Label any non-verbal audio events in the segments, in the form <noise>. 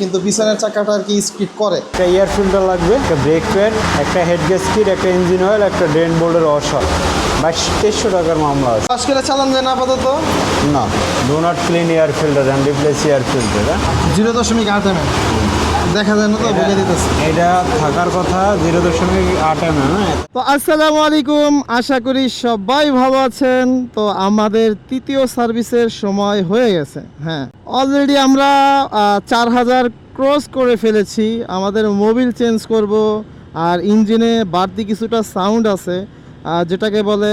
কিন্তু পিছনের চাকাটা আর কি স্পিড করে। একটা এয়ার ফিল্টার লাগবে একটা ব্রেক প্যাড একটা হেড গ্যাস্কিট একটা ইঞ্জিন অয়েল একটা ড্রেন বোর্ডের অসর। বাইশ তেইশশো টাকার মামলা আছে। করে চালান যায় না আপাতত। না do not clean air filter and replace air filter zero দশমিক আট এম। দেখা যায় না তো বলে দিতেছে এটা থাকার কথা জিরো দশমিক আট এম এম হ্যাঁ। তো আসসালামু আলাইকুম আশা করি সবাই ভালো আছেন। তো আমাদের তৃতীয় সার্ভিসের সময় হয়ে গেছে হ্যাঁ। অলরেডি আমরা চার হাজার ক্রস করে ফেলেছি। আমাদের মোবিল চেঞ্জ করব আর ইঞ্জিনে বাড়তি কিছুটা সাউন্ড আছে যেটাকে বলে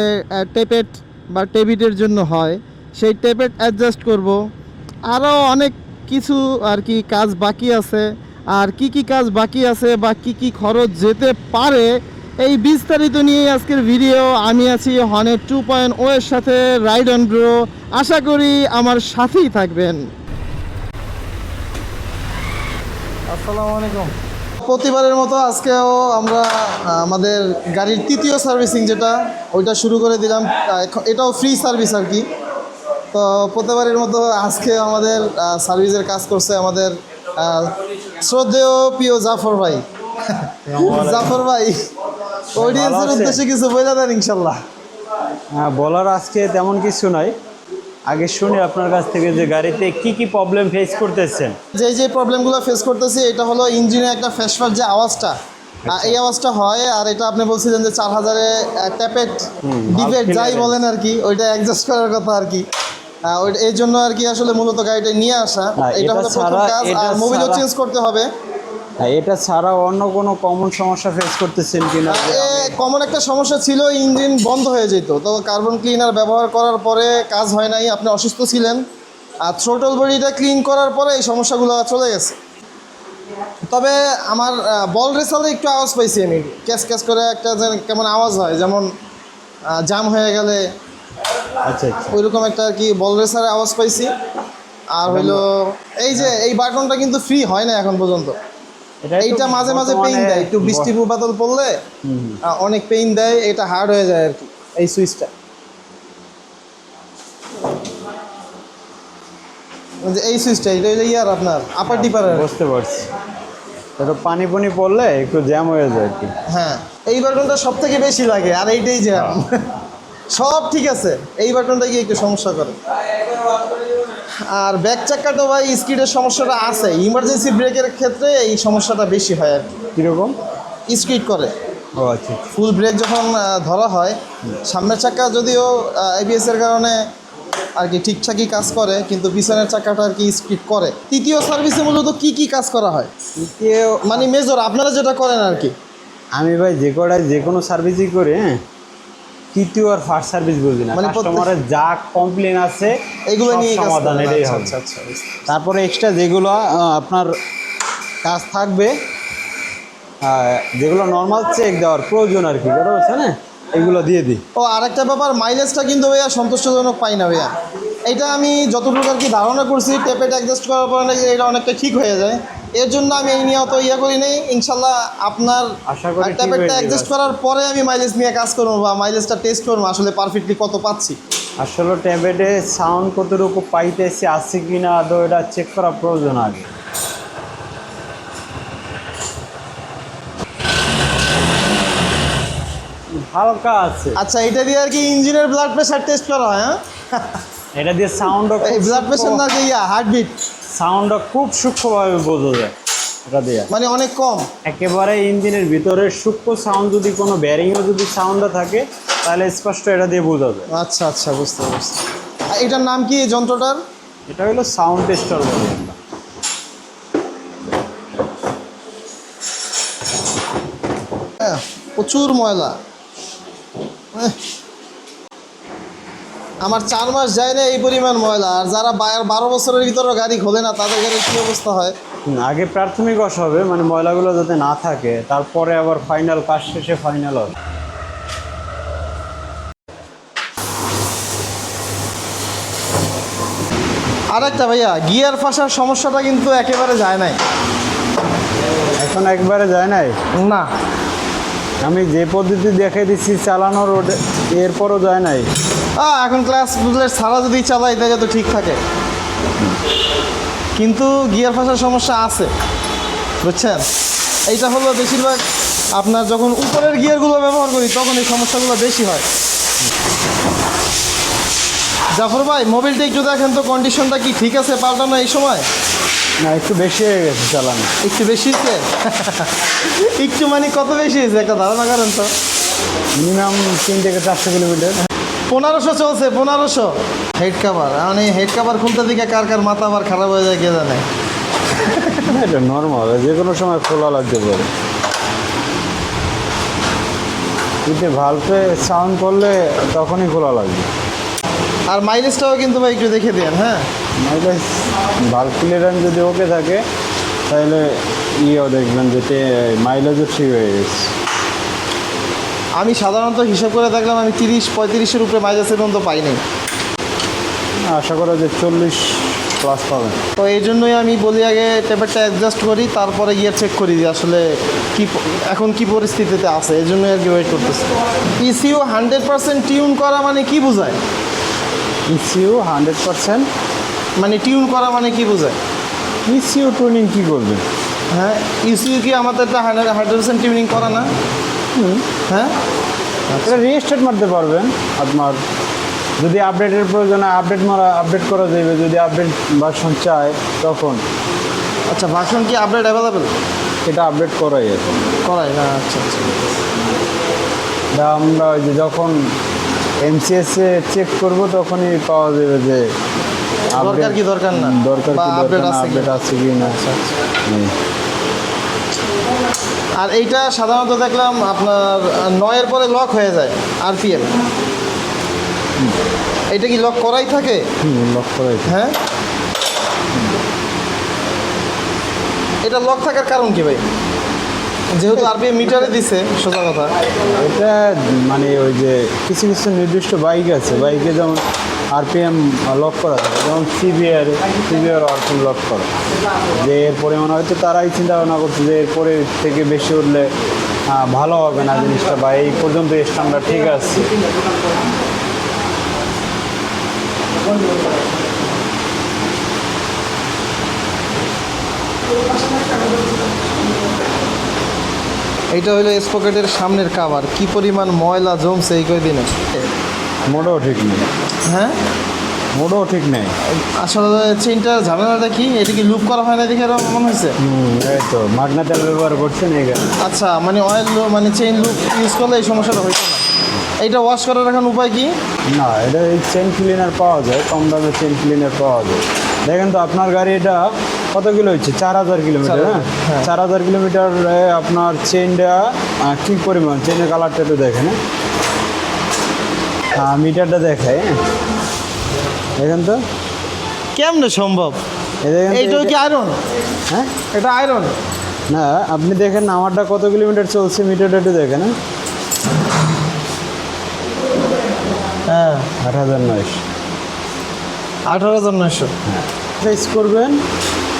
টেপেট বা টেবিটের জন্য হয়। সেই টেপেট অ্যাডজাস্ট করব। আরও অনেক কিছু আর কি কাজ বাকি আছে। আর কি কি কাজ বাকি আছে বা কি কি খরচ যেতে পারে, এই বিস্তারিত নিয়ে আজকের ভিডিও আমি আছি হনের টু পয়েন্ট ও এর সাথে রাইড অন ব্রো আশা করি আমার সাথেই থাকবেন। প্রতিবারের মতো আজকেও আমরা আমাদের গাড়ির তৃতীয় সার্ভিসিং যেটা, ওইটা শুরু করে দিলাম। এটাও ফ্রি সার্ভিস আর কি। তো প্রতিবারের মতো আজকে আমাদের সার্ভিসের কাজ করছে আমাদের শ্রদ্ধেয় প্রিয় জাফর ভাই। জাফর ভাই অডিয়েন্সের উদ্দেশ্যে কিছু বলে দেন ইনশাল্লাহ হ্যাঁ বলার আজকে তেমন কিছু নাই। আগে শুনি আপনার কাছ থেকে যে গাড়িতে কি কি প্রবলেম ফেস করতেছেন। যে যে প্রবলেমগুলো ফেস করতেছি এটা হলো ইঞ্জিনে একটা ফ্যাসফার যে আওয়াজটা। আহ, এই আওয়াজটা হয় আর এটা আপনি বলছিলেন যে চার হাজারে ট্যাপেট valve যাই বলেন আর কি ওইটা অ্যাডজাস্ট করার কথা আর কি। এই জন্য আর কি আসলে মূলত গাড়িটা নিয়ে আসা। হ্যাঁ, এটা হলো প্রথম কাজ আর মোবিলও চেঞ্জ করতে হবে। হ্যাঁ, এটা ছাড়া অন্য কোনো কমন সমস্যা ফেস করতেছেন কিনা? কমন একটা সমস্যা ছিল ইঞ্জিন বন্ধ হয়ে যেত। তো কার্বন ক্লিনার ব্যবহার করার পরে কাজ হয় নাই আপনি অসুস্থ ছিলেন। আর থ্রোটল বডিটা ক্লিন করার পরে এই সমস্যাগুলো চলে গেছে। তবে আমার বল রেসালে একটু আওয়াজ পাইছি আমি। ক্যাস ক্যাস করে একটা কেমন আওয়াজ হয় যেমন জাম হয়ে গেলে আচ্ছা আচ্ছা। ওইরকম একটা আর কি বল রেসারে আওয়াজ পাইছি। আর হইল এই যে এই বাটনটা কিন্তু ফ্রি হয় না এখন পর্যন্ত। এইটা মাঝে মাঝে পেইন দেয়। একটু বৃষ্টি বাদল পড়লে অনেক পেইন দেয় এটা হার্ড হয়ে যায় আর কি এই সুইচটা এই সুইচটা এটা হইল ইয়ার আপনার আপার ডিপারের বুঝতে পারছি। এটা পানি পানি পড়লে একটু জ্যাম হয়ে যায় আর কি। হ্যাঁ এই বাটনটা সব থেকে বেশি লাগে আর এইটাই জ্যাম সব ঠিক আছে। এই বাটনটা গিয়ে একটু সমস্যা করে। আর ব্যাক চাকাটা ভাই স্কিডের সমস্যাটা আছে। ইমার্জেন্সি ব্রেকের ক্ষেত্রে এই সমস্যাটা বেশি হয় আর কি। কীরকম? স্কিড করে। ও আচ্ছা। ফুল ব্রেক যখন ধরা হয় সামনের চাকা যদিও এবিএস এর কারণে আর কি ঠিকঠাকই কাজ করে কিন্তু পিছনের চাকাটা আর কি স্পিড করে। তৃতীয় সার্ভিসে মূলত কি কি কাজ করা হয়? তৃতীয় মানে মেজর আপনারা যেটা করেন আর কি। আমি ভাই যে কটাই যে কোনো সার্ভিসই করি হ্যাঁ? তৃতীয় আর ফার্স্ট সার্ভিস বুঝি না মানে কাস্টমারের যা কমপ্লেন আছে এগুলো নিয়ে সমাধান এটাই আচ্ছা, হবে। আচ্ছা আচ্ছা তারপরে এক্সট্রা যেগুলো আপনার কাজ থাকবে যেগুলো নর্মাল চেক দেওয়ার প্রয়োজন আর কি কথা বলছে না এগুলো দিয়ে দিই। ও আরেকটা ব্যাপার মাইলেজটা কিন্তু ভাইয়া সন্তুষ্টজনক পাই না ভাইয়া। এটা আমি যতটুকু আর কি ধারণা করছি টেপেট অ্যাডজাস্ট করার পরে নাকি এটা অনেকটা ঠিক হয়ে যায়। এর জন্য আমি এই নিয়ে অত ইয়ে করি নেই। ইনশাল্লাহ আপনার যাবে। অ্যাডজাস্ট করার পরে আমি মাইলেজ নিয়ে কাজ করব বা মাইলেজটা টেস্ট করব আসলে পারফেক্টলি কত পাচ্ছি। আসলে ট্যাবলেটে সাউন্ড কতটুকু পাইতেছে আছে কি না আদৌ এটা চেক করা প্রয়োজন আগে। হালকা আছে। আচ্ছা এটা দিয়ে আর কি ইঞ্জিনের ব্লাড প্রেশার টেস্ট করা হয় হ্যাঁ? এটা দিয়ে সাউন্ডও এই ব্লাড প্রেশার না যে ইয়া হার্টবিট সাউন্ডটা খুব সূক্ষ্মভাবে বোঝা যায় এটা দিয়ে। মানে অনেক কম। একেবারে ইঞ্জিনের ভিতরে সূক্ষ্ম সাউন্ড যদি কোনো ব্যারিংও যদি সাউন্ডটা থাকে তাহলে স্পষ্ট এটা দিয়ে বোঝা যায়। আচ্ছা আচ্ছা বুঝতে পারছি। আর এটার নাম কি এই যন্ত্রটার? এটা হলো সাউন্ড টেস্টার বলি আমরা হ্যাঁ প্রচুর ময়লা। আমার চার মাস যায় না এই পরিমাণ ময়লা আর যারা বারো বছরের ভিতরে গাড়ি খোলে না তাদের গাড়ির কী অবস্থা হয়? আগে প্রাথমিক অস হবে মানে ময়লাগুলো যাতে না থাকে তারপরে আবার ফাইনাল কাজ শেষে ফাইনাল হবে। আর একটা ভাইয়া গিয়ার ফাঁসার সমস্যাটা কিন্তু একেবারে যায় নাই। এখন একবারে যায় নাই? না। আমি যে পদ্ধতি দেখে দিচ্ছি চালানোর এরপরও যায় নাই। এখন ক্লাস বুঝলে সারা যদি চালাই তাহলে তো ঠিক থাকে। কিন্তু গিয়ার ফাঁসার সমস্যা আছে বুঝছেন? এইটা হলো বেশিরভাগ আপনার যখন উপরের গিয়ারগুলো ব্যবহার করি তখন এই সমস্যাগুলো বেশি হয়। জাফর ভাই মোবিলটা একটু দেখেন তো কন্ডিশনটা কি ঠিক আছে পাল্টানো এই সময়? না একটু বেশি হয়ে গেছে চালানো। একটু বেশি হয়েছে? <laughs> একটু মানে কত বেশি হয়েছে একটা ধারণা করেন তো। মিনিমাম তিন থেকে চারশো কিলোমিটার। পনেরোশো চলছে পনেরোশো। হেড কাভার মানে হেড কাভার খুলতে দিকে কার কার মাথা আবার খারাপ হয়ে যায় কে জানে। এটা নর্মাল যে কোনো সময় খোলা লাগতে পারে। কিন্তু ভালপে সাউন্ড করলে তখনই খোলা লাগবে। আর মাইলেজটাও কিন্তু ভাই একটু দেখে দেন হ্যাঁ। মাইলেজ ভাল্ব ক্লিয়ারেন্স যদি ওকে থাকে তাহলে ইয়েও দেখবেন যে মাইলেজও ঠিক হয়ে গেছে। আমি সাধারণত হিসাব করে দেখলাম আমি তিরিশ পঁয়ত্রিশের উপরে মাইলেজ পর্যন্ত পাই নাই আশা করা যে চল্লিশ প্লাস পাবেন। তো এই জন্যই আমি বলি আগে টেপারটা অ্যাডজাস্ট করি তারপরে গিয়ে চেক করি যে আসলে কি এখন কি পরিস্থিতিতে আছে এই জন্যই আর কি ওয়েট করতেছি। ইসিও হান্ড্রেড পার্সেন্ট টিউন করা মানে কি বোঝায়? ইসিউ হান্ড্রেড পার্সেন্ট মানে টিউন করা মানে কি বোঝায়? ইসিউ টুনিং কী করবে? হ্যাঁ ইসিউ কি আমাদেরটা হান্ড্রেড হান্ড্রেড পার্সেন্ট টিউনিং করা না? হ্যাঁ? এটা রিস্টার্ট মারতে পারবেন। আপনার যদি আপডেটের প্রয়োজন হয় আপডেট মারা আপডেট করা যাবে যদি আপডেট ভার্সন চায় তখন। আচ্ছা ভার্সন কি আপডেট অ্যাভেলেবেল এটা আপডেট করাই আছে করাই না আচ্ছা আচ্ছা। এটা আমরা ওই যে যখন এমসিএসে চেক করব তখনই পাওয়া যাবে যে দরকার কি দরকার না? দরকার কি দরকার না আপডেট আছে কি না হুম। আর এইটা সাধারণত দেখলাম আপনার নয়ের পরে লক হয়ে যায় আর আরপিএম এটা কি লক করাই থাকে? লক করাই। হ্যাঁ? এটা লক থাকার কারণ কি ভাই? যেহেতু আরপিএম মিটারে দিছে সোজা কথা। এটা মানে ওই যে কিছু কিছু নির্দিষ্ট বাইক আছে। বাইকে যেমন আরপিএম লক করা থাকে যেমন সিবিআর সিবিআর আরপিএম লক করা। যে এর পরিমাণ হয়তো তারাই চিন্তা ভাবনা করছে যে এরপরে থেকে বেশি উঠলে ভালো হবে না জিনিসটা বা এই পর্যন্ত স্ট্যান্ডার্ড ঠিক আছে। এইটা হলো স্পকেটের সামনের কাভার কি পরিমাণ ময়লা জমছে এই কয়দিনে? মোটেও ঠিক নেই। হ্যাঁ? মোটেও ঠিক নেই। আসলে চেনটার ঝামেলাটা কি? এটা কি লুপ করা হয় না দেখে এরকম মনে হয়েছে? এই তো মাগনা তেল ব্যবহার করছেন এই আচ্ছা মানে অয়েল মানে চেইন লুপ ইউজ করলে এই সমস্যাটা হইতো না। এইটা ওয়াশ করার এখন উপায় কি? না এটা এই চেন ক্লিনার পাওয়া যায় কম দামে চেন ক্লিনার পাওয়া যায়। দেখেন তো আপনার গাড়ি এটা কত কিলো হচ্ছে? চার হাজার কিলোমিটার হ্যাঁ? হ্যাঁ। চার হাজার কিলোমিটার আপনার চেনটা কী পরিমাণ চেনের কালারটা একটু দেখেন? হ্যাঁ? মিটারটা দেখায় হ্যাঁ দেখেন তো। কেমনে সম্ভব? এই দেখেন তো এইটাও এটা- কি আয়রন হ্যাঁ? এটা আয়রন না আপনি দেখেন আমারটা কত কিলোমিটার চলছে মিটারটা একটু দেখেন হ্যাঁ? হ্যাঁ। আট হাজার নয়শো। আঠারো হাজার নয়শো। প্রেস করবেন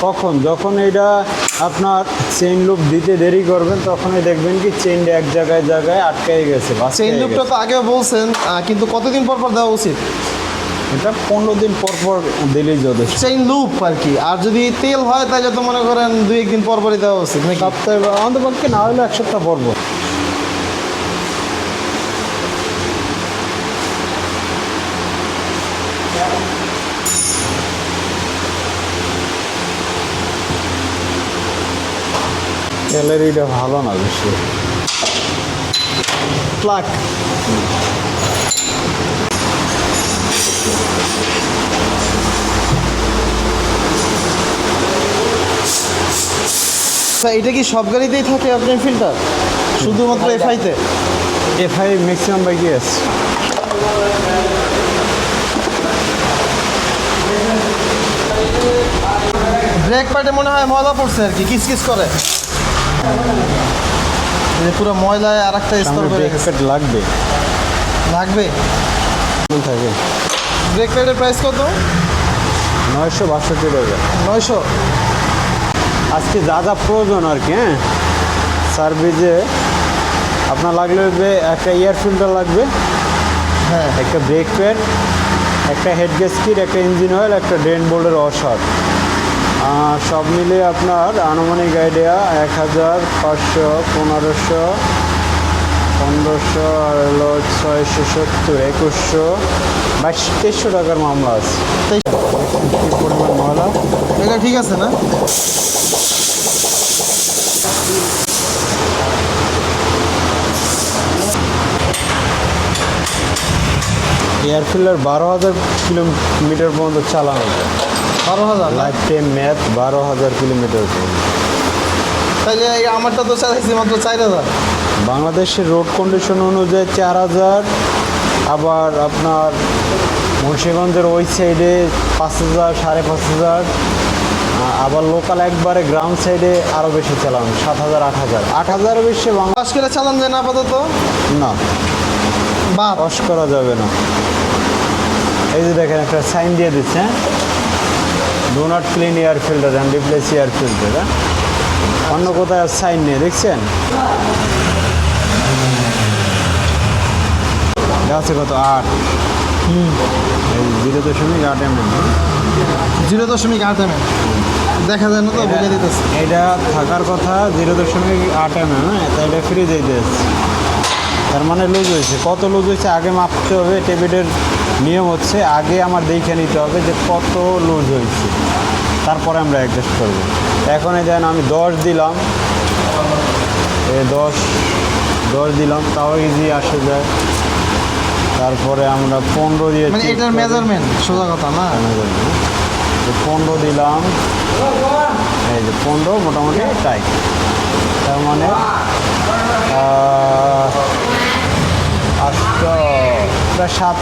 কখন? যখন এটা আপনার চেইন লুপ দিতে দেরি করবেন তখনই দেখবেন কি চেইনটা এক জায়গায় জায়গায় আটকাই গেছে চেইন লুপটা তো আগেও বলছেন কিন্তু কতদিন পর পর দেওয়া উচিত? এটা পনেরো দিন পর পর দিলেই যথেষ্ট। চেইন লুপ আর কি আর যদি তেল হয় তাহলে তো মনে করেন দুই একদিন পর পরই দেওয়া উচিত নাকি? সপ্তাহে আমাদের অন্তপক্ষে না হলে এক সপ্তাহ পর পর। এটা ভালো না বেশি। প্লাক এটা কি সব গাড়িতেই থাকে আপনার ফিল্টার? শুধুমাত্র এফআইতে এফআই ম্যাক্সিমাম বাইকে আছে ব্রেক প্যাডে মনে হয় ময়লা পড়ছে আর কি কিস কিস করে। পুরো ময়লায় আর একটা স্তর করে লাগবে। লাগবে? থাকে ব্রেক প্যাডের প্রাইস কত? নয়শো বাষট্টি টাকা। নয়শো? আজকে যা যা প্রয়োজন আর কি হ্যাঁ? সার্ভিসে আপনার লাগলে একটা এয়ার ফিল্টার লাগবে হ্যাঁ। একটা ব্রেক প্যাড একটা হেড গ্যাস কিট একটা ইঞ্জিন অয়েল একটা ড্রেন বোর্ডের অসার। সব মিলে আপনার আনুমানিক আইডিয়া এক হাজার পাঁচশো পনেরোশো পনেরোশো আর হলো ছয়শো সত্তর একুশশো বাইশ তেইশশো টাকার মামলা আছে। পরিমাণ এটা ঠিক আছে না? এয়ার ফিল্টার বারো হাজার কিলোমিটার পর্যন্ত চালানো যায়। বারো হাজার লাইফ টাইম ম্যাথ বারো হাজার কিলোমিটার তাহলে আমারটা তো চাইছি মাত্র চার হাজার। বাংলাদেশের রোড কন্ডিশন অনুযায়ী চার হাজার আবার আপনার মুন্সিগঞ্জের ওই সাইডে পাঁচ হাজার সাড়ে পাঁচ হাজার আবার লোকাল একবারে গ্রাউন্ড সাইডে আরও বেশি চালান সাত হাজার আট হাজার। আট হাজারের বেশি বাংলা করে চালান যায় না আপাতত? না। বা করা যাবে না। এই যে দেখেন একটা সাইন দিয়ে দিচ্ছে do not clean air filter and replace air filter হ্যাঁ অন্য কোথায় সাইন নেই দেখছেন? আছে কত? আট। জিরো দশমিক আট এম এম জিরো দশমিক আট এম এম। দেখা যায় না তো বুঝে দিতেছে। এটা থাকার কথা জিরো দশমিক আট এম এম হ্যাঁ? তাই এটা ফ্রি যেতে তার মানে লুজ হয়েছে। কত লুজ হয়েছে আগে মাপতে হবে টেবিলের নিয়ম হচ্ছে আগে আমার দেখে নিতে হবে যে কত লুজ হয়েছে। তারপরে আমরা অ্যাডজাস্ট করব। এখন এই দেন আমি দশ দিলাম। এ দশ দশ দিলাম তাও ইজি আসে যায়। তারপরে আমরা পনেরো দিয়ে মানে এটার মেজারমেন্ট সোজা কথা না? পনেরো দিলাম। এই যে পনেরো মোটামুটি টাইট তার মানে প্রায় সাত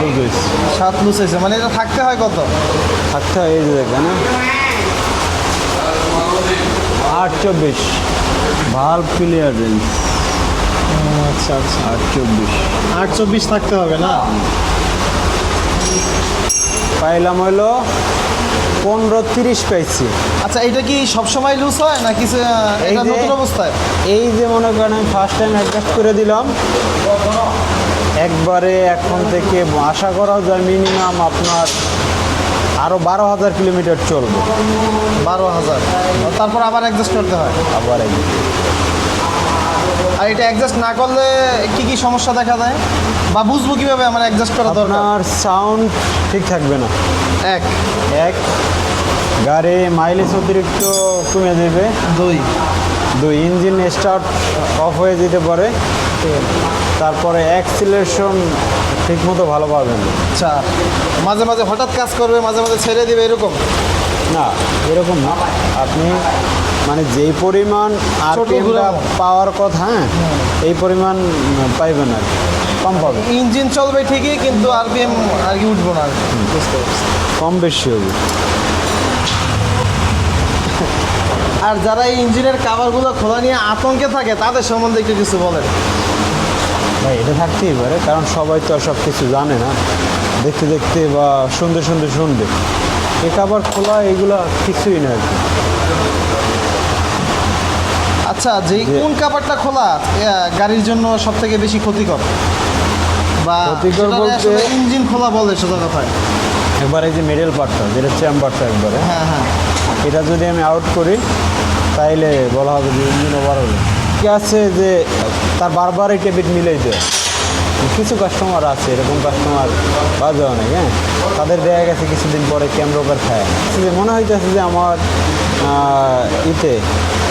লুজ হয়েছে সাত লুজ হয়েছে মানে এটা থাকতে হয় কত? থাকতে হয় এই যে দেখেন আট চব্বিশ। ভালো ক্লিয়ারেন্স আচ্ছা আচ্ছা। আট চব্বিশ। আট চব্বিশ থাকতে হবে না? পাইলাম হইল পনেরো তিরিশ পাইছি আচ্ছা এটা কি সবসময় লুজ হয় না কিছু এটা নতুন অবস্থায়? এই যে মনে করেন আমি ফার্স্ট টাইম অ্যাডজাস্ট করে দিলাম। একবারে এখন থেকে আশা করা যায় মিনিমাম আপনার আরও বারো হাজার কিলোমিটার চলবে। বারো হাজার। তারপর আবার অ্যাডজাস্ট করতে হয়। আবার আর এটা অ্যাডজাস্ট না করলে কি কি সমস্যা দেখা দেয়? বা বুঝব কীভাবে আমার অ্যাডজাস্ট করা দরকার? আপনার সাউন্ড ঠিক থাকবে না। এক। এক। গাড়ি মাইলেজ অতিরিক্ত কমে দেবে দুই। দুই ইঞ্জিন স্টার্ট অফ হয়ে যেতে পারে। তারপরে অ্যাক্সিলেশন ঠিকমতো ভালো পাবেন না। চার। মাঝে মাঝে হঠাৎ কাজ করবে মাঝে মাঝে ছেড়ে দিবে এরকম? না এরকম না। আপনি মানে যেই পরিমাণ আরপিএমটা পাওয়ার কথা হ্যাঁ এই পরিমাণ পাইবে না আর। কম পাবে। ইঞ্জিন চলবে ঠিকই কিন্তু আরপিএম আর কি উঠবো না আর কি। বুঝতে পারছি। কম বেশি হবে। <laughs> আর যারা এই ইঞ্জিনের কাভারগুলো খোলা নিয়ে আতঙ্কে থাকে তাদের সম্বন্ধে একটু কিছু বলেন। ভাই এটা থাকতেই পারে কারণ সবাই তো আর সব কিছু জানে না। দেখতে দেখতে বা শুনতে শুনতে শুনবে। এ কাভার খোলা এগুলো কিছুই না আর কি। আচ্ছা যে কোন কাভারটা খোলা গাড়ির জন্য সব থেকে বেশি ক্ষতিকর? বা ক্ষতিকর বলতে- ইঞ্জিন খোলা বলে সোজা কথায়। একবার এই যে মিডল পার্টটা যেটা চেম্বারটা একবারে। হ্যাঁ হ্যাঁ। এটা যদি আমি আউট করি তাইলে বলা হবে যে ইঞ্জিন ওভার হলো। কি আছে যে তার বারবার এই টেবিট মিলেই দেয়। কিছু কাস্টমার আছে এরকম কাস্টমার পাওয়া যায় অনেক হ্যাঁ? তাদের দেয়া গেছে কিছুদিন পরে ক্যামরোকার খায়। মনে হইতেছে যে আমার ইতে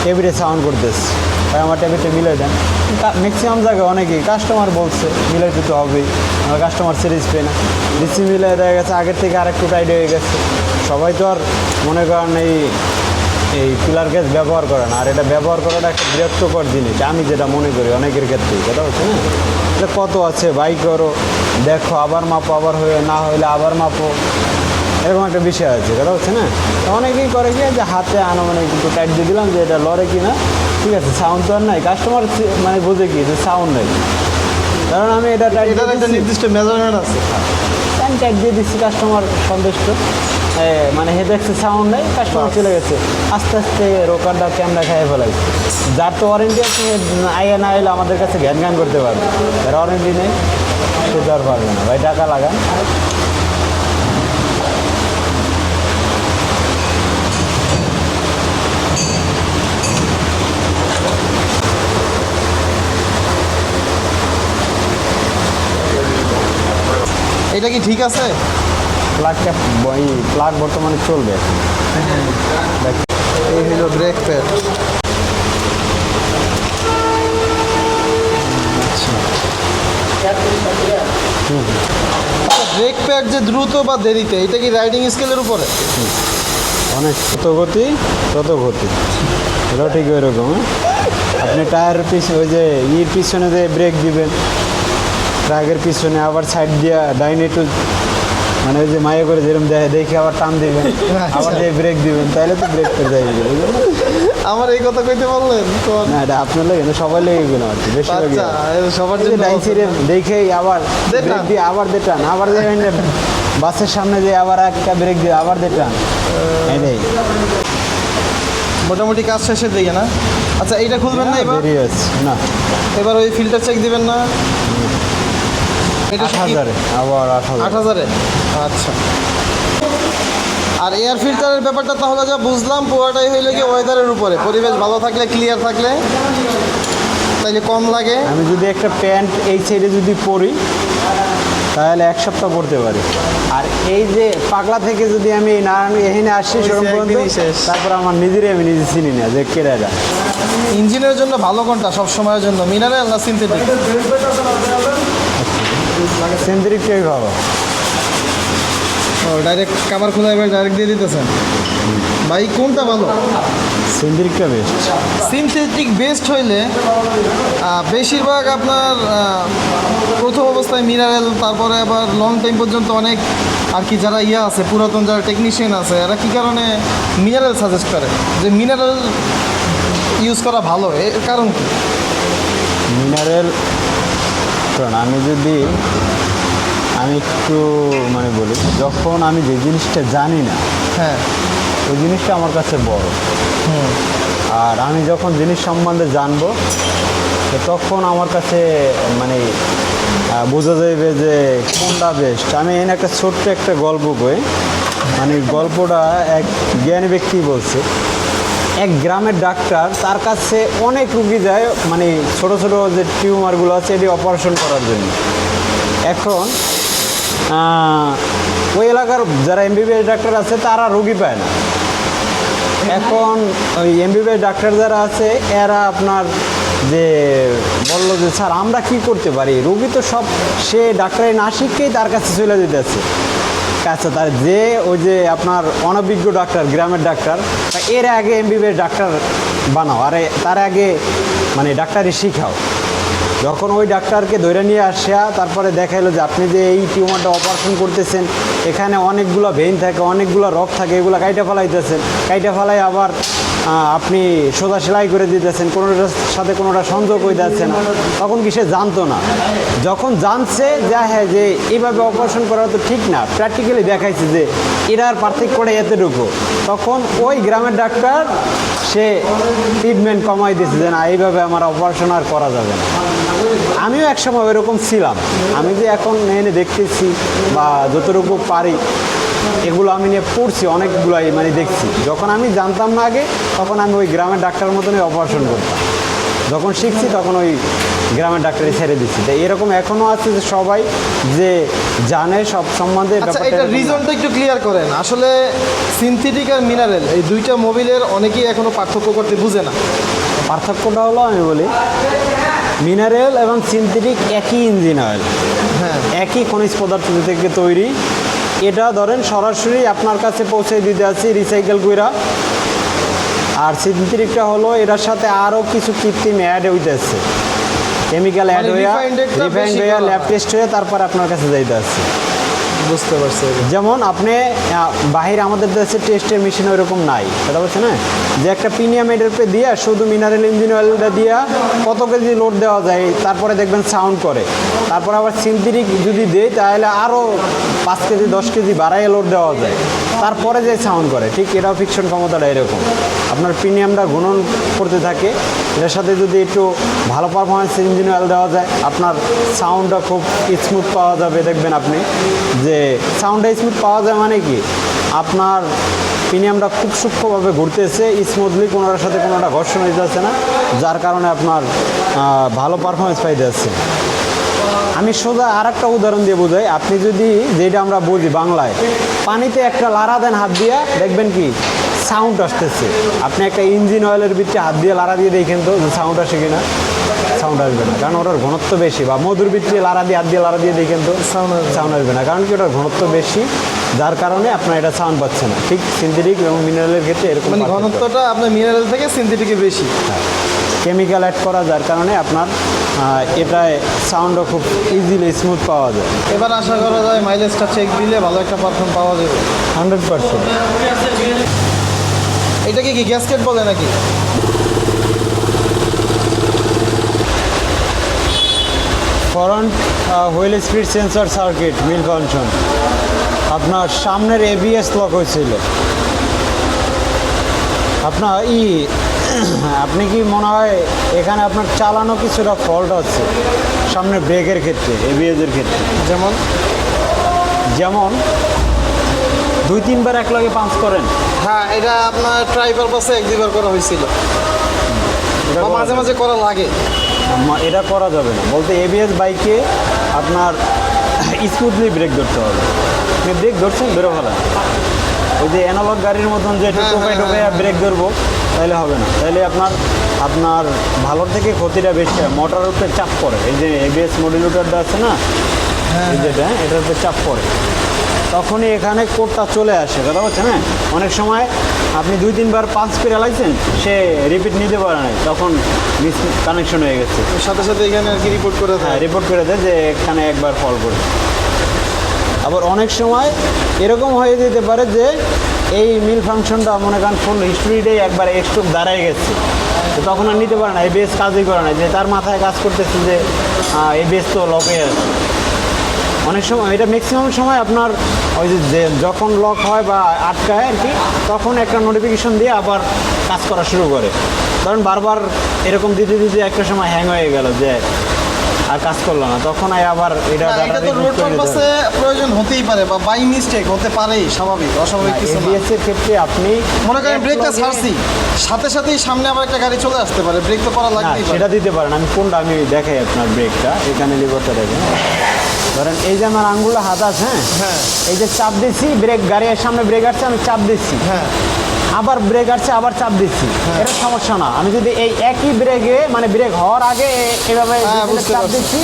টেবিটে সাউন্ড করতেছে। তাই আমার টেবিটে মিলাই দেন। ম্যাক্সিমাম জায়গায় অনেকেই কাস্টমার বলছে মিলাইতে তো হবেই। আমার কাস্টমার সিরিজ পেয়ে না। ডিসি মিলাই দেখা গেছে, আগের থেকে আরেকটু টাইট হয়ে গেছে। সবাই তো আর মনে করেন এই এই পিলার গ্যাস ব্যবহার করে না। আর এটা ব্যবহার করাটা একটা বিরক্তকর জিনিস। আমি যেটা মনে করি অনেকের ক্ষেত্রে কথা হচ্ছে না? এটা কত আছে? বাই করো। দেখো, আবার মাপো, আবার হয়ে, না হইলে আবার মাপো। এরকম একটা বিষয় আছে কথা হচ্ছে না? তো অনেকেই করে কি যে হাতে আনুমানিক একটু টাইট দিয়ে দিলাম যে এটা লড়ে কি না ঠিক আছে সাউন্ড তো আর নাই কাস্টমার মানে বুঝে কি যে সাউন্ড নেই। কারণ আমি এটা টাইট একটা নির্দিষ্ট মেজারমেন্ট আছে। আমি টাইট দিয়ে দিচ্ছি কাস্টমার সন্তুষ্ট। মানে হে দেখছে সাউন্ড নেই কাস্টমার চলে গেছে। আস্তে আস্তে রোকারটা ক্যামেরা খাইয়ে ফেলাইছে যার তো ওয়ারেন্টি আছে আইয়া না এলে আমাদের কাছে জ্ঞান জ্ঞান করতে পারবে। যার ওয়ারেন্টি নেই সে তো আর পারবে না। ভাই টাকা লাগান। এটা কি ঠিক আছে? প্লাগটা বই প্লাগ বর্তমানে চলবে এই হলো ব্রেক প্যাড ব্রেক প্যাড যে দ্রুত বা দেরিতে এটা কি রাইডিং স্কেলের উপরে? অনেক যত গতি তত গতি। এটাও ঠিক ওই রকম হ্যাঁ? আপনি টায়ারের পিছনে ওই যে ইর পিছনে যে ব্রেক দিবেন ট্রাকের পিছনে আবার সাইড দিয়া ডাইনে একটু মানে ওই যে মায়ে করে যেরকম দেয় দেখে আবার টান দিবেন আবার দিয়ে ব্রেক দিবেন তাহলে তো ব্রেক করে যাই আমার এই কথা কইতে বললেন না এটা আপনার লাগে না সবাই লেগে গেল আর কি বেশি আচ্ছা সবার এই জন্য ডাইন সাইডে দেখেই আবার ব্রেক দিয়ে আবার দে টান আবার দিয়ে বাসের সামনে দিয়ে আবার একটা ব্রেক দিয়ে আবার দে টান। এটাই মোটামুটি কাজ শেষের দিকে না? আচ্ছা এইটা খুলবেন না এবার? না। এবার ওই ফিল্টার চেক দিবেন না? আট হাজারে। আবার আট হাজার। আচ্ছা। আর এয়ার ফিল্টারের ব্যাপারটা তাহলে যা বুঝলাম পুরোটাই হইলে কি ওয়েদারের উপরে। পরিবেশ ভালো থাকলে ক্লিয়ার থাকলে তাইলে কম লাগে। আমি যদি একটা প্যান্ট এই সাইডে যদি পরি তাহলে এক সপ্তাহ পরতে পারি। আর এই যে পাগলা থেকে যদি আমি না এখানে আসি সেরকম পর্যন্ত তারপর আমার নিজেরই আমি নিজে চিনি না যে কেরা এটা ইঞ্জিনের জন্য ভালো কোনটা? সব সময়ের জন্য। মিনারেল না সিনথেটিক সেন্দ্রিকটাই ভালো। ও ডাইরেক্ট কাবার খোলা এবার ডাইরেক্ট দিয়ে দিতেছেন। ভাই কোনটা ভালো? সেন্দ্রিকটা বেস্ট সিনথেটিক বেস্ট হইলে বেশিরভাগ আপনার প্রথম অবস্থায় মিনারেল তারপরে আবার লং টাইম পর্যন্ত অনেক আর কি যারা ইয়ে আছে পুরাতন যারা টেকনিশিয়ান আছে এরা কী কারণে মিনারেল সাজেস্ট করে? যে মিনারেল ইউজ করা ভালো এর কারণ কি? মিনারেল কারণ আমি যদি আমি একটু মানে বলি যখন আমি যে জিনিসটা জানি না হ্যাঁ। ওই জিনিসটা আমার কাছে বড়। আর আমি যখন জিনিস সম্বন্ধে জানব তখন আমার কাছে মানে বোঝা যাইবে যে কোনটা বেস্ট আমি এখানে একটা ছোট্ট একটা গল্প কই। মানে গল্পটা এক জ্ঞানী ব্যক্তি বলছে এক গ্রামের ডাক্তার, তার কাছে অনেক রুগী যায় মানে ছোট ছোট যে টিউমারগুলো আছে, এটি অপারেশন করার জন্য। এখন ওই এলাকার যারা এমবিবিএস ডাক্তার আছে, তারা রুগী পায় না। এখন ওই এমবিবিএস ডাক্তার যারা আছে, এরা আপনার যে বলল যে, স্যার, আমরা কি করতে পারি? রুগী তো সব, সে ডাক্তারের না শিখেই তার কাছে চলে যেতেছে আচ্ছা তার যে ওই যে আপনার অনভিজ্ঞ ডাক্তার গ্রামের ডাক্তার এর আগে এমবিবিএস ডাক্তার বানাও, আরে তার আগে মানে ডাক্তারি শিখাও। যখন ওই ডাক্তারকে ধরে নিয়ে আসা তারপরে দেখাইলো যে আপনি যে এই টিউমারটা অপারেশন করতেছেন, এখানে অনেকগুলো ভেইন থাকে, অনেকগুলো রক থাকে, এগুলো কাইটা ফেলাইতেছেন, কাইটা ফেলাই আবার আপনি সোজা সেলাই করে দিতেছেন, কোনোটার সাথে কোনোটা সংযোগ হয়ে যাচ্ছে না। তখন কি সে জানতো না? যখন জানছে যে হ্যাঁ যে এইভাবে অপারেশন করা তো ঠিক না প্র্যাকটিক্যালি দেখাইছে যে এরার পার্থক্যটা এতটুকু। তখন ওই গ্রামের ডাক্তার সে ট্রিটমেন্ট কমাই দিয়েছে যে, না, এইভাবে আমার অপারেশন আর করা যাবে না। আমিও একসময় ওইরকম ছিলাম। আমি যে এখন এনে দেখতেছি বা যতটুকু পারি এগুলো আমি নিয়ে পড়ছি অনেকগুলাই মানে দেখছি। যখন আমি জানতাম না আগে তখন আমি ওই গ্রামের ডাক্তার মতনই অপারেশন করতাম। যখন শিখছি তখন ওই গ্রামের ডাক্তারই ছেড়ে দিচ্ছি। তাই এরকম এখনও আছে যে সবাই যে জানে সব সম্বন্ধে আচ্ছা এটা রিজনটা একটু ক্লিয়ার করেন। আসলে সিনথেটিক আর মিনারেল এই দুইটা মোবিলের অনেকেই এখনও পার্থক্য করতে বুঝে না। পার্থক্যটা হলো আমি বলি মিনারেল এবং সিনথেটিক একই ইঞ্জিন অয়েল হ্যাঁ। একই খনিজ পদার্থ থেকে তৈরি এটা ধরেন সরাসরি আপনার কাছে পৌঁছে দিতে আছি রিসাইকেল গুইরা আর সিনথেটিকটা হলো এটার সাথে আরও কিছু কৃত্রিম অ্যাড হইতেছে। কেমিক্যাল অ্যাড মানে হইয়া রিফাইন্ড হইয়া ল্যাব টেস্ট হয়ে। তারপর আপনার কাছে যাইতে আছে। বুঝতে পারছি যেমন আপনি বাহির আমাদের দেশে টেস্টের মেশিন ওইরকম নাই, সেটা বলছে না? যে একটা প্রিমিয়াম এডারপে দিয়ে শুধু মিনারেল ইঞ্জিন অয়েলটা দিয়ে কত কেজি লোড দেওয়া যায়, তারপরে দেখবেন সাউন্ড করে। তারপর আবার সিনথেটিক যদি দেয়, তাহলে আরও পাঁচ কেজি, দশ কেজি বাড়াইয়ে লোড দেওয়া যায়। তারপরে যে সাউন্ড করে, ঠিক এটাও ফিকশন ক্ষমতাটা এরকম। আপনার প্রিমিয়ামটা গুণন করতে থাকে, এটার সাথে যদি একটু ভালো পারফরমেন্স ইঞ্জিন অয়েল দেওয়া যায়, আপনার সাউন্ডটা খুব স্মুথ পাওয়া যাবে, দেখবেন আপনি। যে সাউন্ডটা স্মুথ পাওয়া যায় মানে কি? আপনার প্রিমিয়ামটা খুব সূক্ষ্মভাবে ঘুরতেছে স্মুথলি কোনোটার সাথে কোনোটা ঘর্ষণ হয়ে যাচ্ছে না, যার কারণে আপনার ভালো পারফরমেন্স পাইতে যাচ্ছে আমি সোজা আর একটা উদাহরণ দিয়ে বোঝাই। আপনি যদি যেটা আমরা বুঝি বাংলায় পানিতে একটা লাড়া দেন হাত দিয়ে দেখবেন কি? সাউন্ড আসতেছে। আপনি একটা ইঞ্জিন অয়েলের ভিতরে হাত দিয়ে লাড়া দিয়ে দেখেন তো সাউন্ড আসে কিনা? সাউন্ড আসবে না। কারণ ওটার ঘনত্ব বেশি বা মধুর ভিতরে লাড়া দিয়ে হাত দিয়ে লাড়া দিয়ে দেখেন তো সাউন্ড সাউন্ড আসবে না। কারণ কি ওটার ঘনত্ব বেশি? যার কারণে আপনার এটা সাউন্ড পাচ্ছে না। ঠিক সিনথেটিক এবং মিনারেলের ক্ষেত্রে এরকম মানে ঘনত্বটা আপনার মিনারেল থেকে সিনথেটিকে বেশি। কেমিক্যাল অ্যাড করা যার কারণে আপনার এটায় সাউন্ডও খুব ইজিলি স্মুথ পাওয়া যায়। এবার আশা করা যায় মাইলেজটা চেক দিলে ভালো একটা পারফর্ম পাওয়া যাবে। হান্ড্রেড পার্সেন্ট এটাকে কি গ্যাসকেট বলে নাকি? Front wheel speed sensor circuit malfunction আপনার সামনের এবিএস লক হয়েছিল। আপনার ই <coughs> আপনি কি মনে হয় এখানে আপনার চালানো কিছুটা ফল্ট আছে? সামনে ব্রেকের ক্ষেত্রে এবিএসের ক্ষেত্রে। যেমন? যেমন দুই তিনবার এক লগে পাঞ্চ করেন। হ্যাঁ এটা আপনার ট্রাই পারপাসে এক দুইবার করা হয়েছিল। মাঝে মাঝে করা লাগে। এটা করা যাবে না। বলতে এবিএস বাইকে আপনার <coughs> স্মুথলি ব্রেক ধরতে হবে। আপনি ব্রেক ধরছেন বেরো ভালো ওই যে অ্যানালগ গাড়ির মতন যে টোপাই হ্যাঁ। ব্রেক ধরবো। তাহলে হবে না। তাহলে আপনার আপনার ভালোর থেকে ক্ষতিটা বেশি হয়। মোটরের উপরে চাপ পড়ে। এই যে এবিএস মডিউটারটা আছে না? এই যেটা এটার উপরে চাপ পড়ে। তখনই এখানে কোডটা চলে আসে। কথা বলছেন হ্যাঁ? অনেক সময় আপনি দুই তিনবার পাঁচ পেরে লাইছেন সে রিপিট নিতে পারে নাই। তখন মিস কানেকশন হয়ে গেছে। সাথে সাথে এখানে আর কি রিপোর্ট করে হ্যাঁ দেয় রিপোর্ট করে দেয় যে এখানে একবার ফল করে আবার অনেক সময় এরকম হয়ে যেতে পারে যে এই মিল ফাংশনটা মনে করেন ফুল হিস্ট্রিটাই একবার একটু দাঁড়ায় গেছে। তখন আর নিতে পারে না, এই বেস কাজই করে না। যে তার মাথায় কাজ করতেছে যে এই বেস তো লক আছে। অনেক সময়, এটা ম্যাক্সিমাম সময় আপনার ওই যে, যে- যখন লক হয় বা আটকায় আর কি, তখন একটা নোটিফিকেশন দিয়ে আবার কাজ করা শুরু করে। কারণ বারবার এরকম দিতে দিতে একটা সময় হ্যাং হয়ে গেল যে আর কাজ করল না। তখন আবার এটা এটা তো রোড পারপাসে প্রয়োজন হতেই পারে বা বাই মিস্টেক হতে পারেই স্বাভাবিক অস্বাভাবিক কিছু না। এবিএস এর ক্ষেত্রে আপনি মনে করেন ব্রেকটা ছাড়ছি সাথে সাথেই সামনে আবার একটা গাড়ি চলে আসতে পারে ব্রেক তো করা পারে। সেটা দিতে পারেন। আমি কোনটা আমি দেখাই আপনার ব্রেকটা এখানে লিভারটা দেখেন। ধরেন এই যে আমার আঙ্গুলটা হাত আছে হ্যাঁ? হ্যাঁ। এই যে চাপ দিচ্ছি ব্রেক গাড়ির সামনে ব্রেক আসছে আমি চাপ দিচ্ছি। হ্যাঁ। আবার ব্রেক আসছে আবার চাপ দিচ্ছি। এটা সমস্যা না। আমি যদি এই একই ব্রেকে মানে ব্রেক হওয়ার আগে এভাবে হ্যাঁ, চাপ দিচ্ছি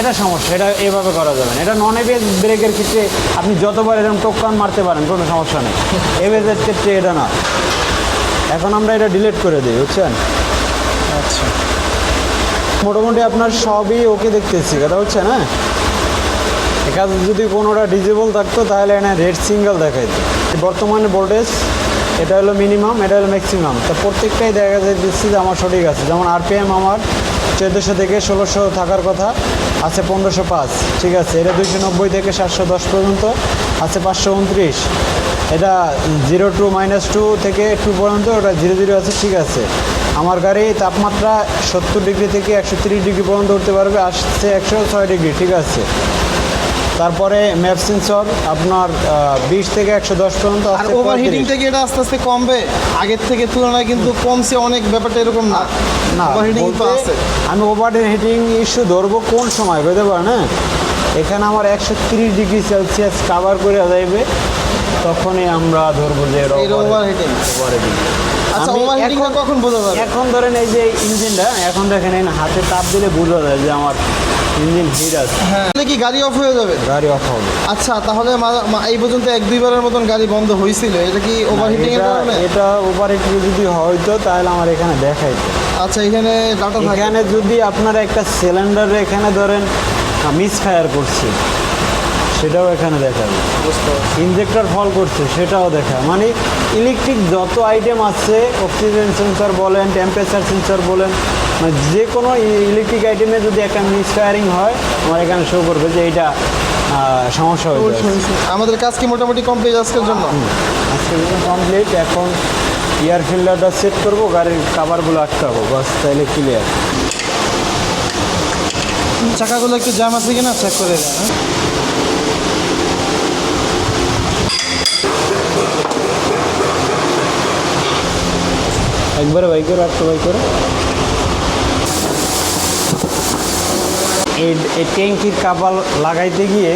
এটা সমস্যা। এটা এভাবে করা যাবে না। এটা নন এবিএস ব্রেকের ক্ষেত্রে আপনি যতবার এরকম টোকান মারতে পারেন কোনো সমস্যা নেই। এবিএসের ক্ষেত্রে এটা না। এখন আমরা এটা ডিলিট করে দিই বুঝছেন? আচ্ছা। মোটামুটি আপনার সবই ওকে দেখতেছি কথা হচ্ছে না? এখানে যদি কোনোটা ডিজেবল থাকতো তাহলে এখানে রেড সিঙ্গেল দেখাইতো। বর্তমানে ভোল্টেজ এটা হলো মিনিমাম এটা হলো ম্যাক্সিমাম তো প্রত্যেকটাই দেখা যায় যাচ্ছে যে আমার সঠিক আছে। যেমন আরপিএম আমার চোদ্দোশো থেকে ষোলোশো থাকার কথা, আছে পনেরোশো পাঁচ। ঠিক আছে, এটা দুইশো নব্বই থেকে সাতশো দশ পর্যন্ত, আছে পাঁচশো উনত্রিশ। এটা জিরো টু মাইনাস টু থেকে টু পর্যন্ত, ওটা জিরো জিরো আছে, ঠিক আছে। আমার গাড়ি তাপমাত্রা সত্তর ডিগ্রি থেকে একশো ডিগ্রি পর্যন্ত উঠতে পারবে, আসছে একশো ছয় ডিগ্রি ঠিক আছে। তারপরে ম্যাপ সেন্সর আপনার বিশ থেকে একশো দশ পর্যন্ত আর আছে ওভার হিটিং থেকে এটা আস্তে আস্তে কমবে? আগের থেকে তুলনায় কিন্তু কমছে অনেক ব্যাপারটা এরকম না। না তো আছে। আমি ওভার হিটিং ইস্যু ধরবো কোন সময় বুঝতে পারেন হ্যাঁ? এখানে আমার একশো তিরিশ ডিগ্রি সেলসিয়াস কাভার করে যাইবে তখনই আমরা ধরবো যে। আচ্ছা কখন বোঝা যাবে? এখন ধরেন এই যে ইঞ্জিনটা এখন দেখেন হাতে তাপ দিলে বোঝা যায় যে আমার ইঞ্জিন হিট আছে। হ্যাঁ। তাহলে কি গাড়ি অফ হয়ে যাবে? গাড়ি অফ হবে। আচ্ছা তাহলে এই পর্যন্ত এক দুইবারের মতন গাড়ি বন্ধ হয়েছিল এটা কি ওভার হিটিং এর কারণে? এটা ওভার হিটিং যদি হয়তো তাহলে আমার এখানে দেখাইতো। আচ্ছা এখানে ডাটা এখানে যদি আপনার একটা সিলিন্ডার এখানে ধরেন মিস ফায়ার করছে সেটাও এখানে দেখাবে। বুঝতে। ইনজেক্টর ফল করছে সেটাও দেখা মানে ইলেকট্রিক যত আইটেম আছে অক্সিজেন সেন্সর বলেন টেম্পারেচার সেন্সর বলেন যে কোনো ইলেকট্রিক আইটেমে যদি একটা মিসফায়ারিং হয় আমার এখানে শো করবে যে আহ, সমস্যা হয়ে অবশ্যই, আমাদের কাজ কি মোটামুটি কমপ্লিট আজকের জন্য? আজকের জন্য কমপ্লিট এখন এয়ার ফিল্টারটা সেট করব গাড়ির কাভারগুলো আটকাবো বাস তাহলে ক্লিয়ার চাকাগুলো একটু জ্যাম আছে কিনা চেক করে দেন হ্যাঁ? একবারে বাইক করে একটা বাইক করে। এই ট্যাঙ্কির কাপাল লাগাইতে গিয়ে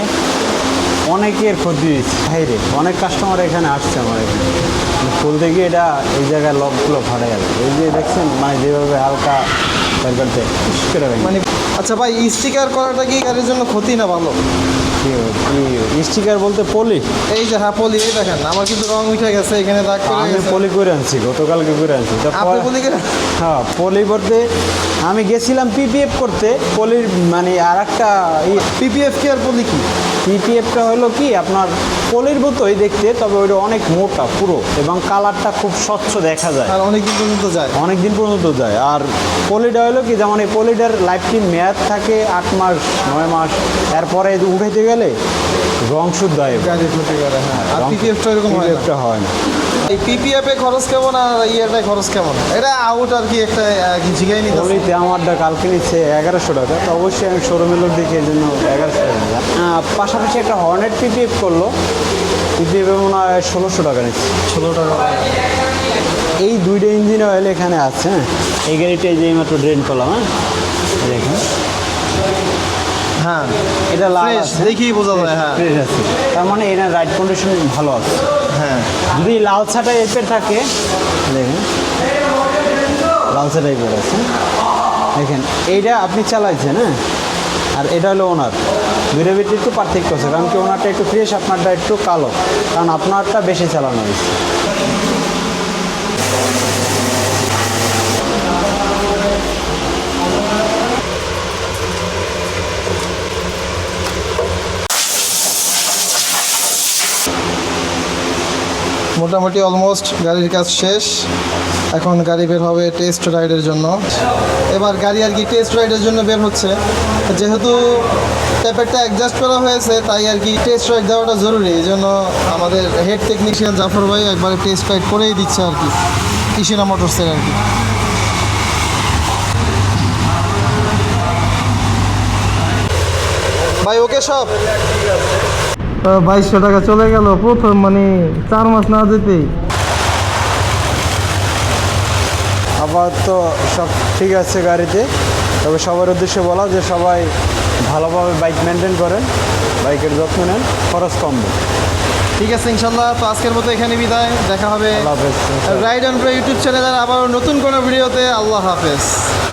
অনেকের ক্ষতি হয়েছে। বাইরে অনেক কাস্টমার এখানে আসছে আমার এখানে। খুলতে গিয়ে এটা এই জায়গায় লকগুলো ফাটে গেল এই যে দেখছেন মানে যেভাবে হালকা মানে আচ্ছা ভাই স্টিকার করাটা কি গাড়ির জন্য ক্ষতি না ভালো? স্টিকার বলতে পলি। এই যে হ্যাঁ পলি এই দেখেন আমার কিন্তু রং উঠে গেছে এখানে দাগ করে আমি পলি করে আনছি গতকালকে করে আনছি। আপনি পলি করে হ্যাঁ পলি করতে আমি গেছিলাম পিপিএফ করতে পলির মানে আর একটা পিপিএফ কি আর পলি কি? পিপিএফটা হলো কি আপনার পলির মতোই দেখতে তবে ওইটা অনেক মোটা পুরো এবং কালারটা খুব স্বচ্ছ দেখা যায়। আর অনেকদিন পর্যন্ত যায়। অনেক দিন পর্যন্ত যায়। আর পলিটা হলো কি যেমন এই পলিটার লাইফটি মেয়াদ থাকে আট মাস নয় মাস এরপরে উঠেতে গেলে রং শুদ্ধ হয়। হ্যাঁ। আর এরকম হয় না। এই পিপিএফ খরচ কেমন আর ইয়েটাই খরচ কেমন? এটা আউট আর কি একটা জিগাই নিতে পলিতে আমারটা কালকে নিচ্ছে এগারোশো টাকা। তো অবশ্যই আমি শোরুমের লোক দেখে এই জন্য এগারোশো টাকা পাশাপাশি একটা হর্নেট পিপিএফ করল। পিপিএফ মনে হয় ষোলোশো টাকা নিচ্ছে। ষোলো টাকা। এই দুইটা ইঞ্জিন অয়েল এখানে আছে হ্যাঁ? এই গাড়িটা যে এইমাত্র ড্রেন করলাম হ্যাঁ? দেখেন। হ্যাঁ। এটা লাল দেখেই বোঝা যায় হ্যাঁ। ফ্রেশ আছে। তার মানে এটার রাইড কন্ডিশন ভালো আছে। হ্যাঁ। যদি লাল ছাটা এপের থাকে, দেখেন। লাল ছাটা এপের আছে। দেখেন, এইটা আপনি চালাইছেন হ্যাঁ? আর এটা হলো ওনার। দুইটা ভিতরে একটু পার্থক্য আছে, কারণ কি ওনারটা একটু ফ্রেশ আপনারটা একটু কালো। কারণ আপনারটা বেশি চালানো হয়েছে। মোটামুটি অলমোস্ট গাড়ির কাজ শেষ। এখন গাড়ি বের হবে টেস্ট রাইডের জন্য। এবার গাড়ি আর কি টেস্ট রাইডের জন্য বের হচ্ছে। যেহেতু ট্যাপেরটা অ্যাডজাস্ট করা হয়েছে, তাই আর কি টেস্ট রাইড দেওয়াটা জরুরি। এই জন্য আমাদের হেড টেকনিশিয়ান জাফর ভাই একবারে টেস্ট রাইড করেই দিচ্ছে আর কি। কৃষিনা মোটরসের আর কি। ভাই ওকে সব? বাইশশো টাকা চলে গেল। প্রথম মানে চার মাস না যেতেই। আবার তো সব ঠিক আছে গাড়িতে। তবে সবার উদ্দেশ্যে বলা যে সবাই ভালোভাবে বাইক মেনটেন করেন বাইকের যত্ন নেন খরচ কমবে ঠিক আছে ইনশাল্লাহ। তো আজকের মতো এখানে বিদায়। দেখা হবে রাইড অন প্রে ইউটিউব চ্যানেলের আবার নতুন কোনো ভিডিওতে। আল্লাহ হাফেজ।